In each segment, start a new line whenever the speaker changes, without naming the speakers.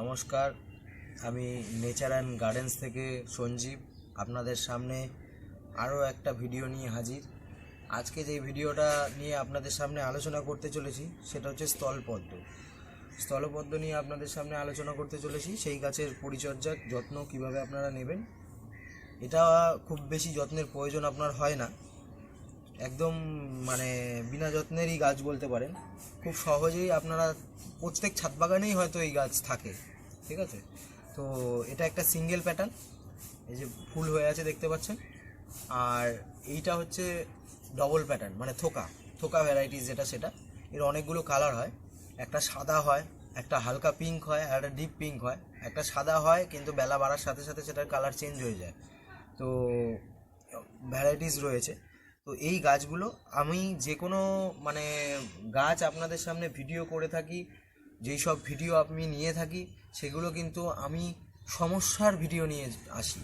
নমস্কার, আমি nature and gardens থেকে সঞ্জীব। আপনাদের সামনে আরও একটা ভিডিও নিয়ে হাজির। আজকে যে ভিডিওটা নিয়ে আপনাদের সামনে আলোচনা করতে চলেছি, সেটা হচ্ছে স্থলপদ্ম। স্থলপদ্ম নিয়ে আপনাদের সামনে আলোচনা করতে চলেছি, সেই গাছের পরিচর্যা যত্ন কীভাবে আপনারা নেবেন, এটা খুব বেশি যত্নের প্রয়োজন আপনার হয় না। একদম মানে বিনা যত্নেরই গাছ বলতে পারেন। খুব সহজেই আপনারা প্রত্যেক ছাদ বাগানেই হয়তো এই গাছ থাকে, ঠিক আছে? তো এটা একটা সিঙ্গেল প্যাটার্ন এই যে ফুল হয়ে আছে দেখতে পাচ্ছেন। আর এইটা হচ্ছে ডবল প্যাটার্ন মানে থোকা থোকা ভ্যারাইটিস যেটা সেটা। এর অনেকগুলো কালার হয়, একটা সাদা হয়, একটা হালকা পিঙ্ক হয়, আর একটা ডিপ পিঙ্ক হয়। একটা সাদা হয়, কিন্তু বেলা বাড়ার সাথে সাথে সেটার কালার চেঞ্জ হয়ে যায়। তো ভ্যারাইটিস রয়েছে। তো এই গাছগুলো আমি যে কোনো মানে গাছ আপনাদের সামনে ভিডিও করে থাকি, যেই সব ভিডিও আমি নিয়ে থাকি, সেগুলো কিন্তু আমি সমস্যার ভিডিও নিয়ে আসি।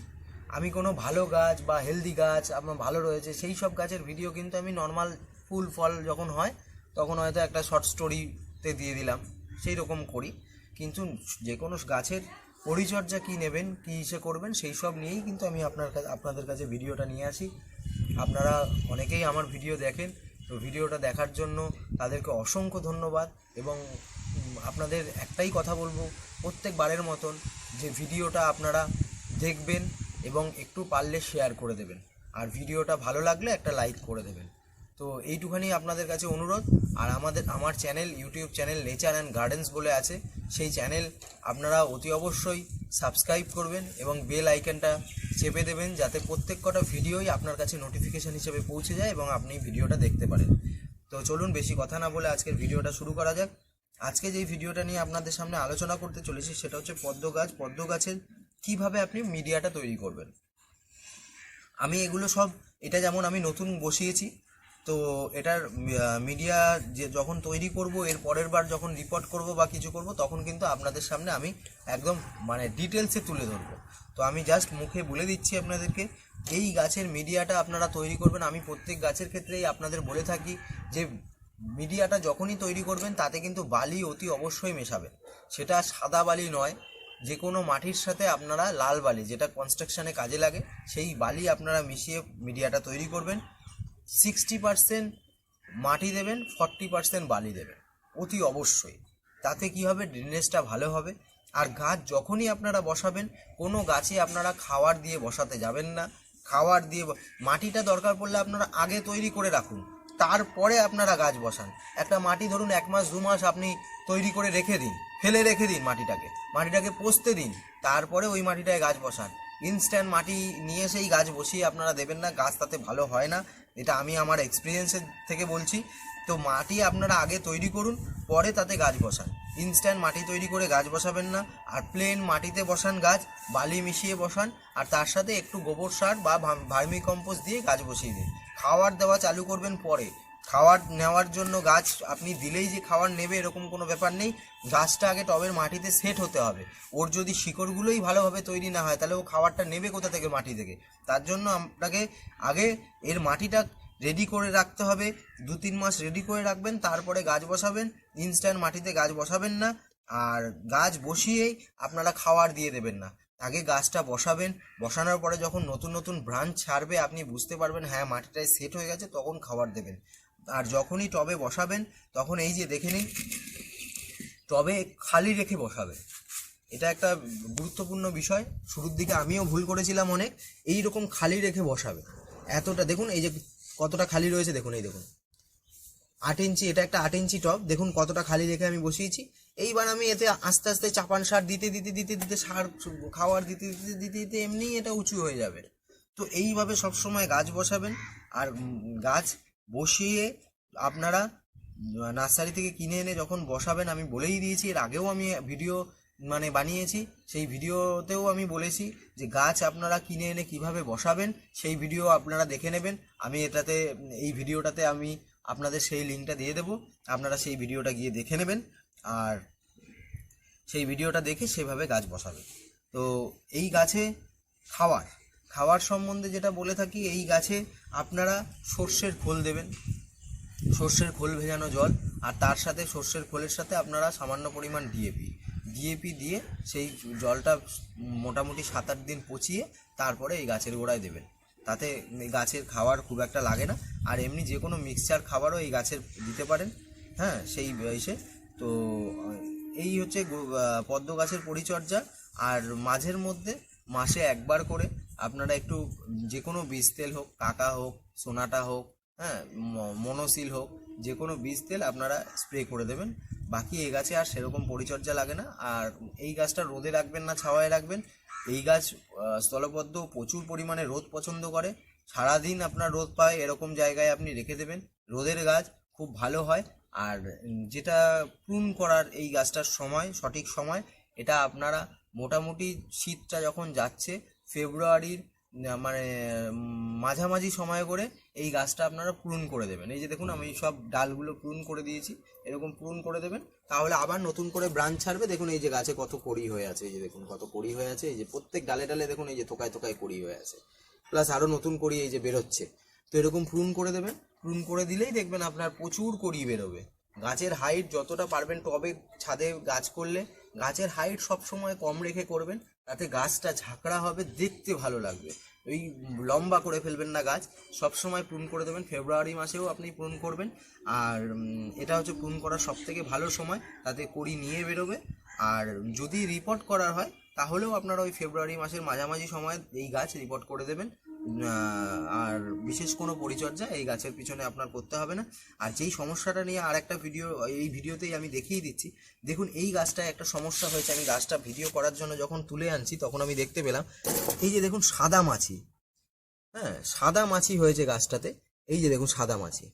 আমি কোনো ভালো গাছ বা হেলদি গাছ আমার ভালো রয়েছে, সেই সব গাছের ভিডিও কিন্তু আমি নর্মাল ফুল, ফল যখন হয়, তখন হয়তো একটা শর্ট স্টোরিতে দিয়ে দিলাম, সেই রকম করি। কিন্তু যে কোনো গাছের পরিচর্যা কী নেবেন, কী ইসে করবেন, সেই সব নিয়েই কিন্তু আমি আপনার কাছে আপনাদের কাছে ভিডিওটা নিয়ে আসি। আপনারা অনেকেই আমার ভিডিও দেখেন, তো ভিডিওটা দেখার জন্য তাদেরকে অসংখ্য ধন্যবাদ এবং আপনাদের একটাই কথা বলব, প্রত্যেকবারের মতন যে ভিডিওটা আপনারা দেখবেন এবং একটু পারলে শেয়ার করে দেবেন। আর ভিডিওটা ভালো লাগলে একটা লাইক করে দেবেন। তো এইটুখানি আপনাদের কাছে অনুরোধ, আর আমাদের, আমার channel YouTube channel nature and gardens বলে আছে, সেই চ্যানেল আপনারা অতি অবশ্যই সাবস্ক্রাইব করবেন এবং বেল আইকনটা চেপে দেবেন যাতে প্রত্যেক কটা ভিডিওই আপনার কাছে নোটিফিকেশান হিসেবে পৌঁছে যায় এবং আপনি ভিডিওটা দেখতে পারেন। তো চলুন বেশি কথা না বলে আজকের ভিডিওটা শুরু করা যাক। আজকে যেই ভিডিওটা নিয়ে আপনাদের সামনে আলোচনা করতে চলেছি সেটা হচ্ছে পদ্ম গাছ। পদ্ম গাছের কীভাবে আপনি মিডিয়াটা তৈরি করবেন? আমি এগুলো সব, এটা যেমন আমি নতুন বসিয়েছি, তো এটার মিডিয়া যে যখন তৈরি করব, এর পরের বার যখন রিপোর্ট করব বা কিছু করব, তখন কিন্তু আপনাদের সামনে আমি একদম মানে ডিটেলসে তুলে ধরবো। তো আমি জাস্ট মুখে বলে দিচ্ছি আপনাদেরকে, এই গাছের মিডিয়াটা আপনারা তৈরি করবেন। আমি প্রত্যেক গাছের ক্ষেত্রেই আপনাদের বলে থাকি যে, মিডিয়াটা যখনই তৈরি করবেন, তাতে কিন্তু বালি অতি অবশ্যই মেশাবেন। সেটা সাদা বালি নয় যে কোনো মাটির সাথে আপনারা লাল বালি, যেটা কনস্ট্রাকশানে কাজে লাগে, সেই বালি আপনারা মিশিয়ে মিডিয়াটা তৈরি করবেন। সিক্সটি পার্সেন্ট মাটি দেবেন ফর্টি পার্সেন্ট বালি দেবেন, অতি অবশ্যই। তাতে কি হবে? ড্রেনেজটা ভালো হবে। আর গাছ যখনই আপনারা বসাবেন, কোনো গাছে আপনারা খাওয়ার দিয়ে বসাতে যাবেন না। খাওয়ার দিয়ে মাটিটা দরকার পড়লে আপনারা আগে তৈরি করে রাখুন। তারপরে আপনারা গাছ বসান। একটা মাটি ধরুন এক মাস, দু মাস আপনি তৈরি করে রেখে দিন, ফেলে রেখে দিন মাটিটাকে। মাটিটাকে পচতে দিন, তারপরে ওই মাটিটায় গাছ বসান। ইনস্ট্যান্ট মাটি নিয়ে সেই গাছ বসিয়ে আপনারা দেবেন না, গাছ তাতে ভালো হয় না। এটা আমি আমার এক্সপিরিয়েন্সের থেকে বলছি। তো মাটি আপনারা আগে তৈরি করুন, পরে তাতে গাছ বসান। ইনস্ট্যান্ট মাটি তৈরি করে গাছ বসাবেন না, আর প্লেন মাটিতে বসান গাছ, বালি মিশিয়ে বসান, আর তার সাথে একটু গোবর সার বা ভার্মি কম্পোস্ট দিয়ে গাছ বসিয়ে দিন। খাওয়ার দেওয়া চালু করবেন পরে। খাওয়ার নেওয়ার জন্য গাছ আপনি দিলেই যে খাওয়ার নেবে, এরকম কোনো ব্যাপার নেই। গাছটা আগে টবের মাটিতে সেট হতে হবে। ওর যদি শিকড়গুলোই ভালোভাবে তৈরি না হয়, তাহলে ও খাবারটা নেবে কোথা থেকে? মাটি থেকে। তার জন্য আপনাকে আগে এর মাটিটা রেডি করে রাখতে হবে। দু তিন মাস রেডি করে রাখবেন, তারপরে গাছ বসাবেন। ইনস্ট্যান্ট মাটিতে গাছ বসাবেন না। আর গাছ বসিয়েই আপনারা খাওয়ার দিয়ে দেবেন না। আগে গাছটা বসাবেন। বসানোর পরে যখন নতুন নতুন ব্রাঞ্চ ছাড়বে, আপনি বুঝতে পারবেন হ্যাঁ মাটিটায় সেট হয়ে গেছে, তখন খাবার দেবেন। আর যখনই টবে বসাবেন, তখন এই যে দেখে নিন, টবে খালি রেখে বসাবেন এটা একটা গুরুত্বপূর্ণ বিষয়। শুরুর দিকে আমিও ভুল করেছিলাম অনেক। এই রকম খালি রেখে বসাবে। এতটা, দেখুন, এই যে কতটা খালি রয়েছে, দেখুন, এই দেখুন। আট ইঞ্চি, এটা একটা আট ইঞ্চি টব। দেখুন কতটা খালি রেখে আমি বসিয়েছি। এইবার আমি এতে আস্তে আস্তে চাপান সার দিতে দিতে দিতে দিতে, সার খাওয়ার দিতে দিতে দিতে দিতে এমনিই এটা উঁচু হয়ে যাবে। তো এইভাবে সবসময় গাছ বসাবেন। আর গাছ বসিয়ে আপনারা নার্সারি থেকে কিনে এনে যখন বসাবেন, আমি বলেই দিয়েছি, এর আগেও আমি ভিডিও মানে বানিয়েছি, সেই ভিডিওতেও আমি বলেছি যে গাছ আপনারা কিনে এনে কীভাবে বসাবেন, সেই ভিডিও আপনারা দেখে নেবেন। আমি এটাতে, এই ভিডিওটাতে আমি আপনাদের সেই লিঙ্কটা দিয়ে দেবো, আপনারা সেই ভিডিওটা গিয়ে দেখে নেবেন আর সেই ভিডিওটা দেখে সেভাবে গাছ বসাবেন। তো এই গাছে খাওয়ার খাওয়ার সম্বন্ধে যেটা বলে থাকি, এই গাছে আপনারা সর্ষের খোল দেবেন। সর্ষের খোল ভেজানো জল আর তার সাথে সর্ষের খোলের সাথে আপনারা সামান্য পরিমাণ ডিএপি ডিএপি দিয়ে সেই জলটা মোটামুটি সাত আট দিন পচিয়ে তারপরে এই গাছের গোড়ায় দেবেন। তাতে গাছের খাবার খুব একটা লাগে না। আর এমনি যে কোনো মিক্সচার খাবারও এই গাছের দিতে পারেন। হ্যাঁ সেই বয়সে। তো, এই হচ্ছে পদ্ম গাছের পরিচর্যা। আর মাঝের মধ্যে মাসে একবার করে আপনারা একটু যে কোনো বীজ তেল হোক কাকা হোক, সোনাটা হোক হ্যাঁ মনোসিল হোক যে কোনো বীজ তেল আপনারা স্প্রে করে দেবেন। বাকি এই গাছে আর সেরকম পরিচর্যা লাগে না। আর এই গাছটা রোদে রাখবেন না, ছাওয়ায় রাখবেন। এই গাছ স্থলবদ্ধ প্রচুর পরিমাণে রোদ পছন্দ করে। সারাদিন আপনার রোদ পায়, এরকম জায়গায় আপনি রেখে দেবেন। রোদের গাছ খুব ভালো হয়। আর যেটা প্রুন করার এই গাছটার সময়, সঠিক সময়, এটা আপনারা মোটামুটি শীতটা যখন যাচ্ছে ফেব্রুয়ারির মানে মাঝামাঝি সময় করে এই গাছটা আপনারা পূরণ করে দেবেন। এই যে দেখুন, আমি সব ডালগুলো পূরণ করে দিয়েছি। এরকম পূরণ করে দেবেন, তাহলে আবার নতুন করে ব্রাঞ্চ ছাড়বে। দেখুন, এই যে গাছে কত কড়ি হয়ে আছে, এই যে দেখুন, কত কড়ি হয়ে আছে। এই যে প্রত্যেক ডালে ডালে দেখুন, এই যে থোকায় থোকায় কড়ি হয়ে আছে। প্লাস আরও নতুন কড়ি এই যে বেরোচ্ছে। তো এরকম পূরণ করে দেবেন। প্রুন করে দিলেই দেখবেন আপনার প্রচুর কড়ি বেরোবে। গাছের হাইট যতটা পারবেন টবে ছাদে গাছ করলে গাছের হাইট সব সময় কম রেখে করবেন। তাতে গাছটা ঝাঁকড়া হবে, দেখতে ভালো লাগবে। ওই লম্বা করে ফেলবেন না গাছ, সব সময় প্রুন করে দেবেন। ফেব্রুয়ারি মাসেও আপনি পূরণ করবেন। আর এটা হচ্ছে পূরণ করার সব থেকে ভালো সময়। তাতে কড়ি নিয়ে বেরোবে। আর যদি রিপোর্ট করার হয়, তাহলেও আপনারা ওই ফেব্রুয়ারি মাসের মাঝামাঝি সময় এই গাছ রিপোর্ট করে দেবেন। আর বিশেষ কোনো পরিচর্যা এই গাছের পিছনে আপনার করতে হবে না। আর যেই সমস্যাটা নিয়ে আর একটা ভিডিও এই ভিডিওতেই আমি দেখিয়ে দিচ্ছি। দেখুন, এই গাছটায় একটা সমস্যা হয়েছে। আমি গাছটা ভিডিও করার জন্য যখন তুলে আনছি, তখন আমি দেখতে পেলাম, এই যে দেখুন, সাদা মাছি। হ্যাঁ সাদা মাছি হয়েছে গাছটাতে। এই যে দেখুন, সাদা মাছি।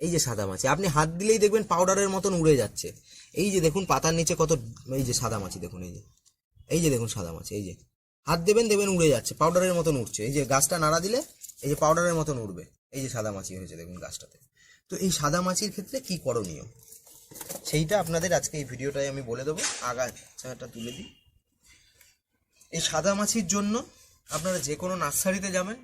এই যে সাদা মাছি। আপনি হাত দিলেই দেখবেন পাউডারের মতন উড়ে যাচ্ছে। এই যে দেখুন, পাতার নিচে কত, এই যে সাদা মাছি দেখুন, এই যে। এই যে দেখুন, সাদা মাছি, এই যে। হাত দেবেন দেবেন, উড়ে যাচ্ছে। পাউডারের মতন উঠছে এই যে গাছটা নাড়া দিলে, এই যে পাউডারের মতন উঠবে এই যে সাদা মাছি হয়েছে, দেখুন গাছটাতে। তো এই সাদা মাছির ক্ষেত্রে কি করণীয়? সেইটা আপনাদের আজকে এই ভিডিওটায় আমি বলে দেবো। আগাছাটা তুলে দিই। এই সাদা মাছির জন্য আপনারা যে কোনো নার্সারিতে যাবেন,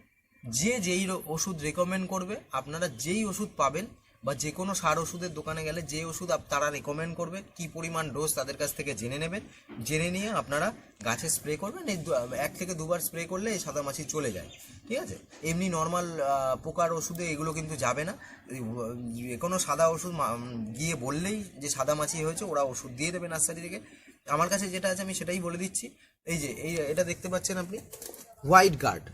যে যেই ওষুধ রেকমেন্ড করবে, আপনারা যেই ওষুধ পাবেন বা যে কোনো সার ওষুধের দোকানে গেলে যে ওষুধ তারা রেকমেন্ড করবে, কি পরিমাণ ডোজ তাদের কাছ থেকে জেনে নেবেন। জেনে নিয়ে আপনারা গাছে স্প্রে করবেন, এই এক থেকে দুবার স্প্রে করলে এই সাদা মাছি চলে যায়, ঠিক আছে? এমনি নর্মাল পোকার ওষুধে এগুলো কিন্তু যাবে না। যে কোনো সাদা ওষুধ গিয়ে বললেই যে সাদা মাছি হয়েছে, ওরা ওষুধ দিয়ে দেবে নার্সারি থেকে। আমার কাছে যেটা আছে আমি সেটাই বলে দিচ্ছি। এই যে, এই, এটা দেখতে পাচ্ছেন আপনি? হোয়াইট গার্ড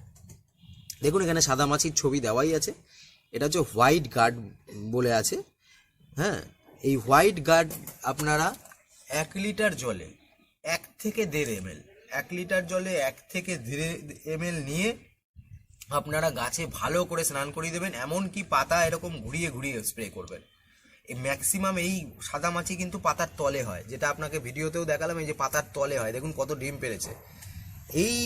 দেখুন এখানে সাদা মাছির ছবি দেওয়াই আছে। এটা হচ্ছে হোয়াইট গার্ড বলে আছে হ্যাঁ এই হোয়াইট গার্ড আপনারা এক লিটার জলে এক থেকে দেড় এম এক লিটার জলে এক থেকে দেড় এম নিয়ে আপনারা গাছে ভালো করে স্নান করিয়ে দেবেন, এমনকি পাতা এরকম ঘুরিয়ে ঘুরিয়ে স্প্রে করবেন। এই ম্যাক্সিমাম এই সাদা মাছি কিন্তু পাতার তলে হয়, যেটা আপনাকে ভিডিওতেও দেখালাম, এই যে পাতার তলে হয়, দেখুন কত ডিম পেরেছে। এই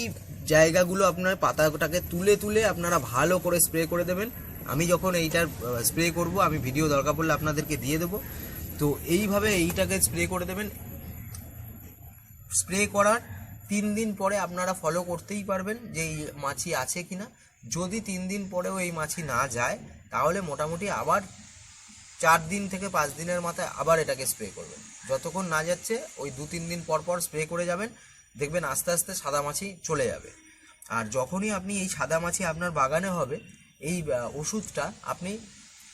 জায়গাগুলো আপনার পাতাটাকে তুলে তুলে আপনারা ভালো করে স্প্রে করে দেবেন আমি যখন এইটার স্প্রে করব, আমি ভিডিও দরকার পড়লে আপনাদেরকে দিয়ে দেবো। তো এইভাবে এইটাকে স্প্রে করে দেবেন। স্প্রে করার তিন দিন পরে আপনারা ফলো করতেই পারবেন যে এই মাছি আছে কি না যদি তিন দিন পরেও এই মাছি না যায়, তাহলে মোটামুটি আবার চার দিন থেকে পাঁচ দিনের মাথায় আবার এটাকে স্প্রে করবেন। যতক্ষণ না যাচ্ছে, ওই দু তিন দিন পর পর স্প্রে করে যাবেন। দেখবেন আস্তে আস্তে সাদা মাছি চলে যাবে। আর যখনই আপনি এই সাদা মাছি আপনার বাগানে হবে এই ওষুধটা আপনি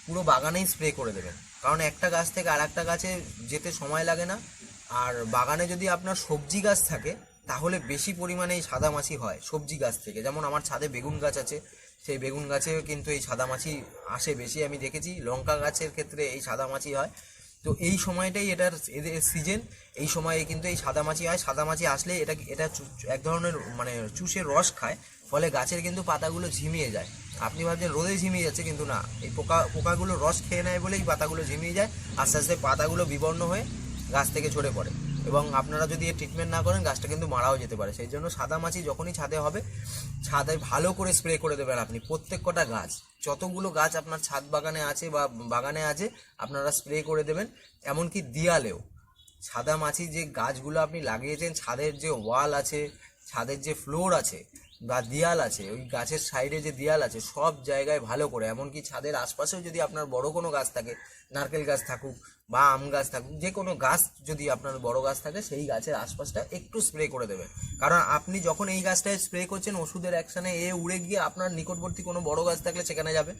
পুরো বাগানেই স্প্রে করে দেবেন। কারণ একটা গাছ থেকে আর একটা গাছে যেতে সময় লাগে না। আর বাগানে যদি আপনার সবজি গাছ থাকে, তাহলে বেশি পরিমাণে এই সাদা মাছি হয়, সবজি গাছ থেকে। যেমন আমার ছাদে বেগুন গাছ আছে, সেই বেগুন গাছেও কিন্তু এই সাদা মাছি আসে বেশি। আমি দেখেছি লঙ্কা গাছের ক্ষেত্রে এই সাদা মাছি হয়। তো এই সময়টাই এটার এদের সিজন এই সময়ে কিন্তু এই সাদা মাছি হয়। সাদা মাছি আসলে এটা এটা এক ধরনের মানে চুষে রস খায়, ফলে গাছের কিন্তু পাতাগুলো ঝিমিয়ে যায়। আপনি ভাবছেন রোদে ঝিমিয়ে যাচ্ছে, কিন্তু না। এই পোকা পোকাগুলো রস খেয়ে নেয় বলেই পাতাগুলো ঝিমিয়ে যায়। আস্তে আস্তে পাতাগুলো বিবর্ণ হয়ে গাছ থেকে ঝরে পড়ে। এবং আপনারা যদি এর ট্রিটমেন্ট না করেন, গাছটা কিন্তু মারাও যেতে পারে। সেই জন্য সাদা মাছি যখনই ছাদে হবে, ছাদে ভালো করে স্প্রে করে দেবেন আপনি প্রত্যেক কটা গাছ। যতগুলো গাছ আপনার ছাদ বাগানে আছে বা বাগানে আছে, আপনারা স্প্রে করে দেবেন। এমনকি দিয়ালেও। সাদা মাছি যে গাছগুলো আপনি লাগিয়েছেন, ছাদের যে ওয়াল আছে, ছাদের যে ফ্লোর আছে বা দেয়াল আছে, ওই গাছের সাইডে যে দেয়াল আছে, সব জায়গায় ভালো করে, এমনকি ছাদের আশপাশেও যদি আপনার বড় কোনো গাছ থাকে, নারকেল গাছ থাকুক বা আম গাছ থাকুক, যে কোনো গাছ যদি আপনার বড় গাছ থাকে, সেই গাছের আশপাশটা একটু স্প্রে করে দেবেন কারণ আপনি যখন এই গাছটায় স্প্রে করছেন, ওষুধের অ্যাকশানে এ উড়ে গিয়ে আপনার নিকটবর্তী কোনো বড় গাছ থাকলে সেখানে যাবে,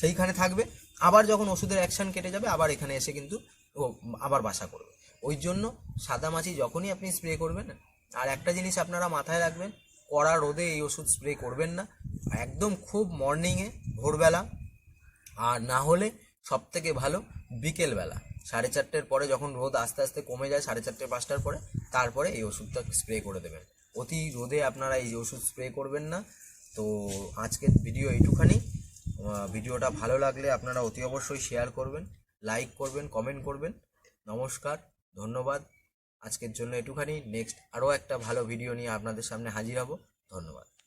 সেইখানে থাকবে, আবার যখন ওষুধের অ্যাকশন কেটে যাবে, আবার এখানে এসে কিন্তু ও আবার বাসা করবে। ওই জন্য সাদা মাছি যখনই আপনি স্প্রে করবেন, আর একটা জিনিস আপনারা মাথায় রাখবেন কড়া রোদে এই ওষুধ স্প্রে করবেন না। একদম খুব মর্নিংয়ে ভোরবেলা। আর না হলে সব থেকে ভালো বিকেলবেলা। সাড়ে চারটের পরে যখন রোদ আস্তে আস্তে কমে যায়, সাড়ে চারটে, পাঁচটার পরে, তারপরে এই ওষুধটা স্প্রে করে দেবেন। অতি রোদে আপনারা এই ওষুধ স্প্রে করবেন না। তো আজকের ভিডিও এইটুখানি। ভিডিওটা ভালো লাগলে আপনারা অতি অবশ্যই শেয়ার করবেন লাইক করবেন কমেন্ট করবেন। নমস্কার, ধন্যবাদ। আজকের জন্য এটুখানি। নেক্সট আরও একটা ভালো ভিডিও নিয়ে আপনাদের সামনে হাজির হব। ধন্যবাদ।